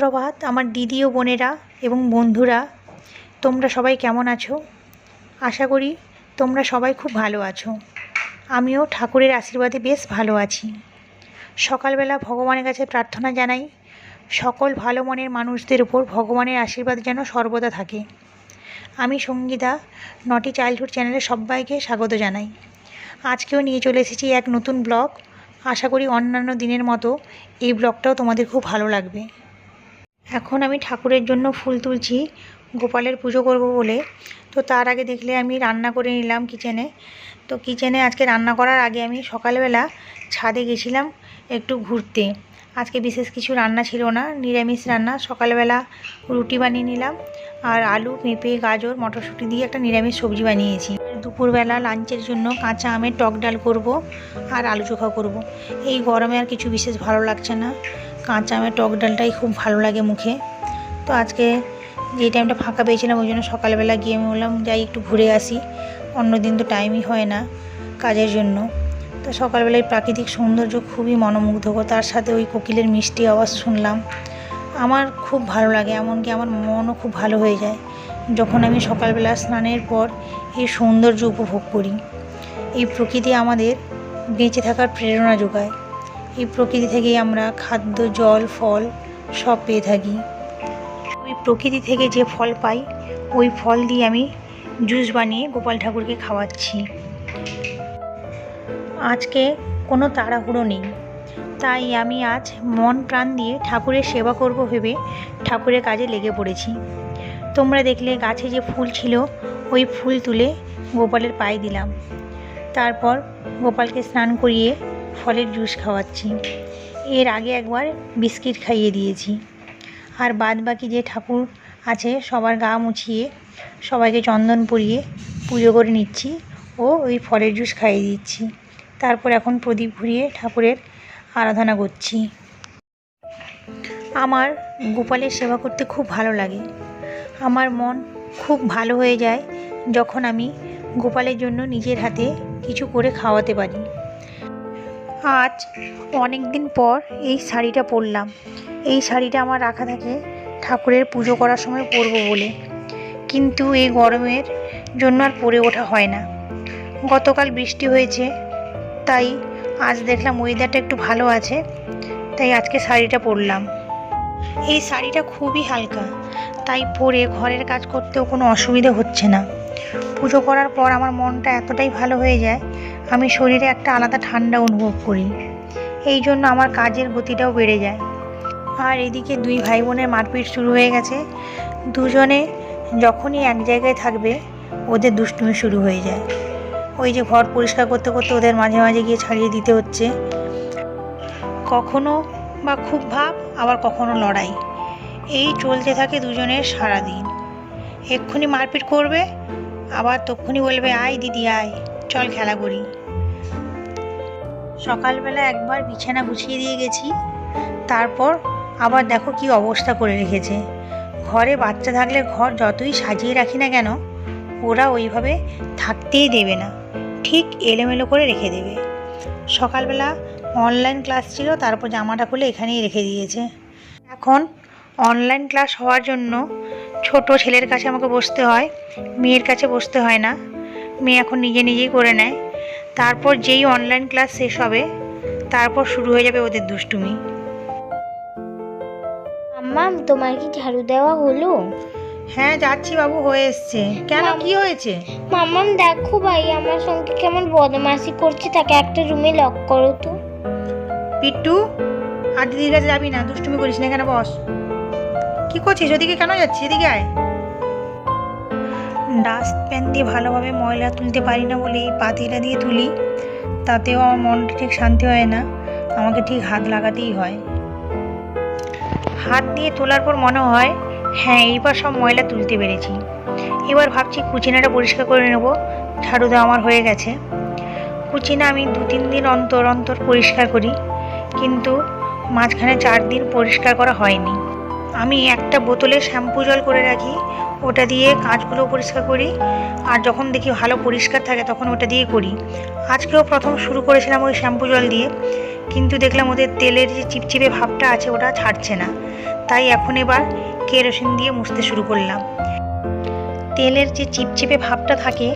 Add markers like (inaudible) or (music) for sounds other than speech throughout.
সুপ্রভাত, আমার দিদি ও বোনেরা এবং বন্ধুরা, তোমরা সবাই কেমন আছো? আশা করি তোমরা সবাই খুব ভালো আছো। আমিও ঠাকুরের আশীর্বাদে বেশ ভালো আছি। সকালবেলা ভগবানের কাছে প্রার্থনা জানাই, সকল ভালো মনের মানুষদের উপর ভগবানের আশীর্বাদ যেন সর্বদা থাকে। আমি সঙ্গীতা নটি চাইল্ডহুড চ্যানেলে সবাইকে স্বাগত জানাই। আজকেও নিয়ে চলে এসেছি এক নতুন ব্লগ। আশা করি অন্যান্য দিনের মতো এই ব্লগটাও তোমাদের খুব ভালো লাগবে। এখন আমি ঠাকুরের জন্য ফুল তুলছি, গোপালের পুজো করব বলে। তো তার আগে দেখলে আমি রান্না করে নিলাম কিচেনে তো কিচেনে আজকে রান্না করার আগে আমি সকালবেলা ছাদে গেছিলাম একটু ঘুরতে। আজকে বিশেষ কিছু রান্না ছিল না, নিরামিষ রান্না। সকালবেলা রুটি বানিয়ে নিলাম আর আলু, পেঁপে, গাজর, মটরশুঁটি দিয়ে একটা নিরামিষ সবজি বানিয়েছি। দুপুরবেলা লাঞ্চের জন্য কাঁচা আমের টক ডাল করব আর আলু চোখা করব। এই গরমে আর কিছু বিশেষ ভালো লাগছে না। কাঁচা আমের টক ডালটাই খুব ভালো লাগে মুখে। তো আজকে যে টাইমটা ফাঁকা পেয়েছিলাম, ওই জন্য সকালবেলা গিয়ে আমি বললাম, যাই একটু ঘুরে আসি। অন্য দিন তো টাইমই হয় না কাজের জন্য। তো সকালবেলায় প্রাকৃতিক সৌন্দর্য খুবই মনোমুগ্ধকর। তার সাথে ওই কোকিলের মিষ্টি আওয়াজ শুনলাম। আমার খুব ভালো লাগে, এমনকি আমার মনও খুব ভালো হয়ে যায় যখন আমি সকালবেলা স্নানের পর এই সৌন্দর্য উপভোগ করি। এই প্রকৃতি আমাদের বেঁচে থাকার প্রেরণা যোগায়। এই প্রকৃতি থেকেই আমরা খাদ্য, জল, ফল সব পেয়ে থাকি। ওই প্রকৃতি থেকে যে ফল পাই, ওই ফল দিয়ে আমি জুস বানিয়ে গোপাল ঠাকুরকে খাওয়াচ্ছি। আজকে কোনো তাড়াহুড়ো নেই। তাই আমি আজ মন প্রাণ দিয়ে ঠাকুরের সেবা করব ভেবে ঠাকুরের কাজে লেগে পড়েছি। তোমরা দেখলে গাছে যে ফুল ছিল, ওই ফুল তুলে গোপালের পায়ে দিলাম। তারপর গোপালকে স্নান করিয়ে ফলের জুস খাওয়াচ্ছি। এর আগে একবার বিস্কিট খাইয়ে দিয়েছি। আর বাদ বাকি যে ঠাকুর আছে, সবার গা মুছিয়ে, সবাইকে চন্দন পরিয়ে পুজো করে নিচ্ছি ও ওই ফলের জুস খাইয়ে দিচ্ছি। তারপর এখন প্রদীপ ঘুরিয়ে ঠাকুরের আরাধনা করছি। আমার গোপালের সেবা করতে খুব ভালো লাগে। আমার মন খুব ভালো হয়ে যায় যখন আমি গোপালের জন্য নিজের হাতে কিছু করে খাওয়াতে পারি। আজ অনেক দিন পর এই শাড়িটা পরলাম। এই শাড়িটা আমার রাখা থাকে ঠাকুরের পুজো করার সময় পরবো বলে। কিন্তু এই গরমের জন্য আর পরে ওঠা হয় না। গতকাল বৃষ্টি হয়েছে, তাই আজ দেখলাম ওয়েদারটা একটু ভালো আছে, তাই আজকে শাড়িটা পরলাম। এই শাড়িটা খুবই হালকা, তাই পরে ঘরের কাজ করতেও কোনো অসুবিধা হচ্ছে না। পুজো করার পর আমার মনটা এতটাই ভালো হয়ে যায় আমি শরীরে একটা আলাদা ঠান্ডা অনুভব করি। এই জন্য আমার কাজের গতিটাও বেড়ে যায়। আর এদিকে দুই ভাই বোনের মারপিট শুরু হয়ে গেছে। দুজনে যখনই এক জায়গায় থাকবে, ওদের দুষ্টুমি শুরু হয়ে যায়। ওই যে ঘর পরিষ্কার করতে করতে ওদের মাঝে মাঝে গিয়ে ছাড়িয়ে দিতে হচ্ছে। কখনো বা খুব ভাব, আবার কখনো লড়াই। এই চলতে থাকে দুজনের সারাদিন। এক্ষুনি মারপিট করবে, আবার তক্ষুনি বলবে, আয় দিদি, আয়। চল খেলা করি। সকালবেলা একবার বিছানা গুছিয়ে দিয়ে গেছি। তারপর আবার দেখো কি অবস্থা করে রেখেছে। ঘরে বাচ্চা থাকলে ঘর যতই সাজিয়ে রাখি না কেন, ওরা ওইভাবে থাকতেই দেবে না। ঠিক এলোমেলো করে রেখে দেবে। সকালবেলা অনলাইন ক্লাস ছিল, তারপর জামাটা খুলে এখানেই রেখে দিয়েছে। এখন অনলাইন ক্লাস হওয়ার জন্য ছোট ছেলের কাছে আমাকে বসতে হয়, মেয়ের কাছে বসতে হয় না। মেয়ে এখন নিজে নিজেই করে নেয়। তারপর যেই অনলাইন ক্লাস শেষ হবে তারপর শুরু হয়ে যাবে ওদের দুষ্টুমি। আম্মা তোমার কি ঝাড়ু দেওয়া হলো? হ্যাঁ যাচ্ছি বাবু হয়ে এসছে। কেন কি হয়েছে? মাম্মাম দেখো ভাই আমার সঙ্গে কেমন বদমাশি করছে তাকে একটা রুমে লক করো তো। পিট্টু আর দিদির কাছে যাবি না দুষ্টুমি করিস না এখানে বস? কি করছিস? ওদিকে কেন যাচ্ছিস? এদিকে আয়। ডাস্টপ্যান দিয়ে ভালোভাবে ময়লা তুলতে পারি না বলে এই পাতিটা দিয়ে তুলি। তাতেও আমার মনটা ঠিক শান্তি হয় না। আমাকে ঠিক হাত লাগাতেই হয়। হাত দিয়ে তোলার পর মনে হয় হ্যাঁ এইবার সব ময়লা তুলতে পেরেছি। এবার ভাবছি কুচিনাটা পরিষ্কার করে নেব। ঝাড়ু দেওয়া আমার হয়ে গেছে। কুচিনা আমি দু তিন দিন অন্তর অন্তর পরিষ্কার করি। কিন্তু মাঝখানে চার দিন পরিষ্কার করা হয়নি। আমি একটা বোতলে শ্যাম্পু জল করে রাখি, ওটা দিয়ে কাঁচগুলো পরিষ্কার করি, আর যখন দেখি ভালো পরিষ্কার থাকে তখন ওটা দিয়ে করি। আজকেও প্রথম শুরু করেছিলাম ওই শ্যাম্পু জল দিয়ে, কিন্তু দেখলাম ওদের তেলের যে চিপচিপে ভাবটা আছে ওটা ছাড়ছে না। তাই এখন এবার কেরোসিন দিয়ে মুছতে শুরু করলাম। তেলের যে চিপচিপে ভাবটা থাকে,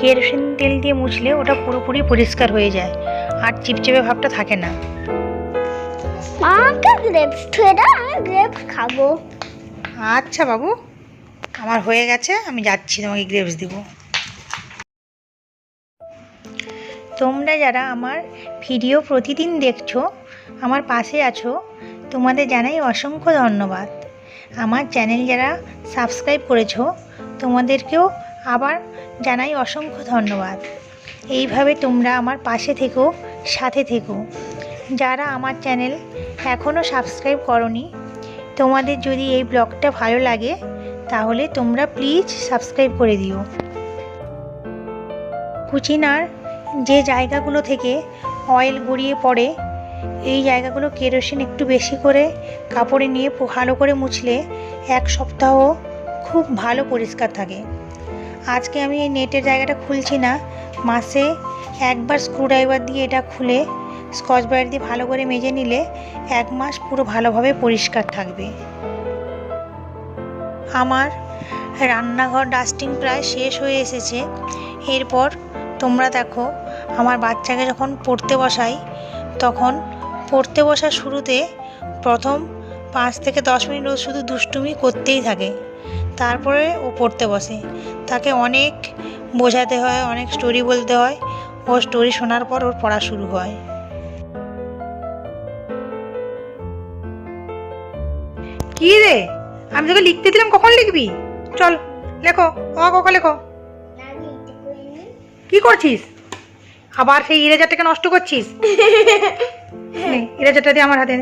কেরোসিন তেল দিয়ে মুছলে ওটা পুরোপুরি পরিষ্কার হয়ে যায়, আর চিপচিপে ভাবটা থাকে না। আমাকে গ্রেপস দাও আমি গ্রেপস খাব। আচ্ছা বাবু আমার হয়ে গেছে আমি যাচ্ছি তোমাকে গ্রেপস দিব। তোমরা যারা আমার ভিডিও প্রতিদিন দেখছ আমার পাশে আছো তোমাদের জানাই অসংখ্য ধন্যবাদ। আমার চ্যানেল যারা সাবস্ক্রাইব করেছ তোমাদেরকেও আবার জানাই অসংখ্য ধন্যবাদ। এইভাবে তোমরা আমার পাশে থেকো সাথে থেকো। যারা আমার চ্যানেল এখনও সাবস্ক্রাইব করনি, তোমাদের যদি এই ব্লগটা ভালো লাগে, তাহলে তোমরা প্লিজ সাবস্ক্রাইব করে দিও। কুচিনার যে জায়গাগুলো থেকে অয়েল গড়িয়ে পড়ে, এই জায়গাগুলো কেরোসিন একটু বেশি করে কাপড়ে নিয়ে ভালো করে মুছলে এক সপ্তাহ খুব ভালো পরিষ্কার থাকে। আজকে আমি এই নেটের জায়গাটা খুলছি না, মাসে একবার স্ক্রুড্রাইভার দিয়ে এটা খুলে স্কচ ব্রাইট দিয়ে ভালো করে মেজে নিলে এক মাস পুরো ভালোভাবে পরিষ্কার থাকবে। আমার রান্নাঘর ডাস্টিং প্রায় শেষ হয়ে এসেছে। এরপর তোমরা দেখো, আমার বাচ্চাকে যখন পড়তে বসাই, তখন পড়তে বসার শুরুতে প্রথম পাঁচ থেকে দশ মিনিট ও শুধু দুষ্টুমি করতেই থাকে। তারপরে ও পড়তে বসে। তাকে অনেক বোঝাতে হয়, অনেক স্টোরি বলতে হয়। ও স্টোরি শোনার পর ওর পড়া শুরু হয়। কি রে? আমি তোকে লিখতে দিলাম কখন লিখবি? চল লেখো অ কখন লেখো। কি করছিস? আবার সেই ইরেজারটাকে নষ্ট করছিস? (laughs) ইরেজারটা দে আমার হাতে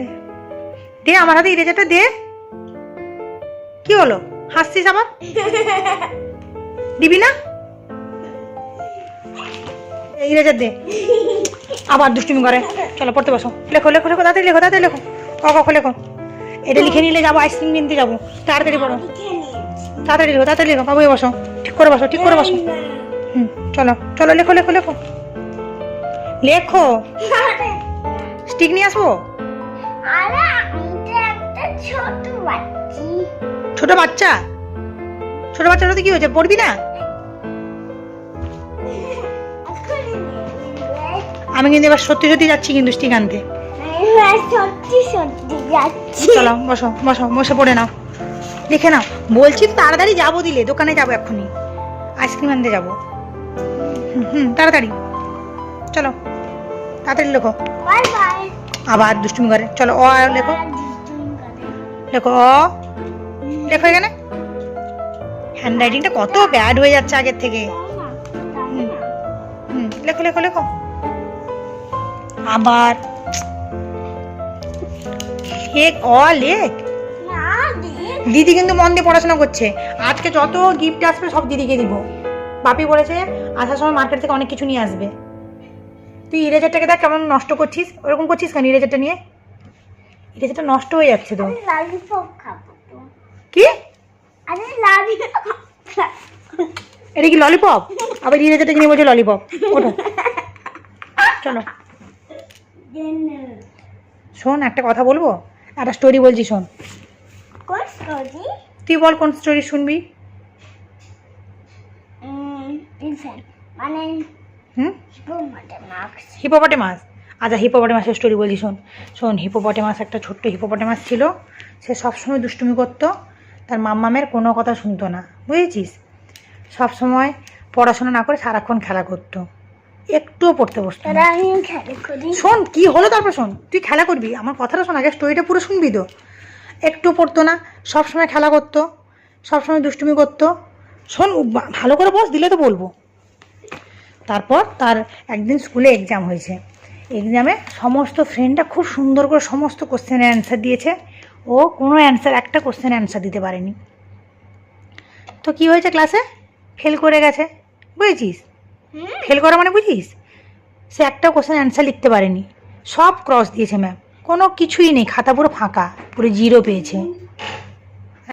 দে আমার হাতে ইরেজারটা দে। কি হলো? হাসছিস আবার? দিবি না? ইরেজার দে। আবার দুষ্টুমি করে। চলো পড়তে বসো। লেখো লেখো লেখো তাড়াতাড়ি লেখো তাড়াতাড়ি লেখো। ক ক লেখো। এটা লিখে নিলে যাব আইসক্রিম কিনতে যাব। তাড়াতাড়ি পড়ো তাড়াতাড়ি লেখো তাড়াতাড়ি লেখো বাবু বসো। ঠিক করে বসো ঠিক করে বসো। হুম চলো চলো লেখো লেখো লেখো। লেখো। স্টিক নিয়ে আসব? ছোট বাচ্চি। ছোট বাচ্চা? ছোট বাচ্চাটা তো কি হয়েছে? পড়বি না? আমি কিন্তু এবার সত্যি সত্যি যাচ্ছি কিন্তু স্টিক আনতে। চলো বসো বসো বসে পড়ে নাও। লিখে নাও। বলছি তাড়াতাড়ি যাব দিলে দোকানে যাব এক্ষুনি। আইসক্রিম আনতে যাব। হুম, তাড়াতাড়ি। চলো তাড়াতাড়ি লেখো। আবার দুষ্টুমি করে। চলো অ লেখো। লেখো অ। লেখো এখানে। হ্যান্ড রাইটিংটা কত ব্যাড হয়ে যাচ্ছে আগের থেকে। হুম লেখো লেখো লেখো। আবার লেখ অ লেখ দিদি কিন্তু মন দিয়ে পড়াশোনা করছে। আজকে যত গিফট আসবে সব দিদিকে দিব। বাপি বলেছে আসার সময় মার্কেট থেকে অনেক কিছু নিয়ে আসবে। তুই ইরেজারটাকে দেখ কেমন নষ্ট করছিস। ওরকম করছিস কেন ইরেজারটা নিয়ে? ইরেজারটা নষ্ট হয়ে যাচ্ছে তো। কি? এটা কি ললিপপ আবার ইরেজারটাকে নিয়ে বলছে ললিপপ ওঠো। চলো। শোন একটা কথা বলব? একটা স্টোরি বলছি শোন। কোন স্টোরি তুই বল কোন স্টোরি শুনবি? মানে হুম? মাটে হিপোপটে মাছ আচ্ছা হিপোপটে মাছের স্টোরি বলছি শোন। শোন হিপোপটে মাছ একটা ছোট্ট হিপোপটে মাছ ছিল। সে সবসময় দুষ্টুমি করতো। তার মাম্মামের কোনো কথা শুনতো না। বুঝেছিস? সবসময় পড়াশোনা না করে সারাক্ষণ খেলা করতো। একটুও পড়তে বসতো না। আমি খেলে করি। শোন কি হলো তারপর শোন? তুই খেলা করবি? আমার কথাটা শোন আগে স্টোরিটা পুরো শুনবি তো। একটু পড়তো না সবসময় খেলা করতো সবসময় দুষ্টুমি করতো। শোন ভালো করে বস দিলে তো বলব। তারপর তার একদিন স্কুলে এক্সাম হয়েছে। এক্সামে সমস্ত ফ্রেন্ডরা খুব সুন্দর করে সমস্ত কোশ্চেনের অ্যান্সার দিয়েছে। ও কোনো অ্যান্সার একটা কোশ্চেনের অ্যান্সার দিতে পারেনি। তো কি হয়েছে ক্লাসে ফেল করে গেছে। বুঝেছিস? ফেল করা মানে বুঝিস? সে একটা কোশ্চেন অ্যান্সার লিখতে পারেনি। সব ক্রস দিয়েছে ম্যাম কোনো কিছুই নেই, খাতা পুরো ফাঁকা, পুরো জিরো পেয়েছে।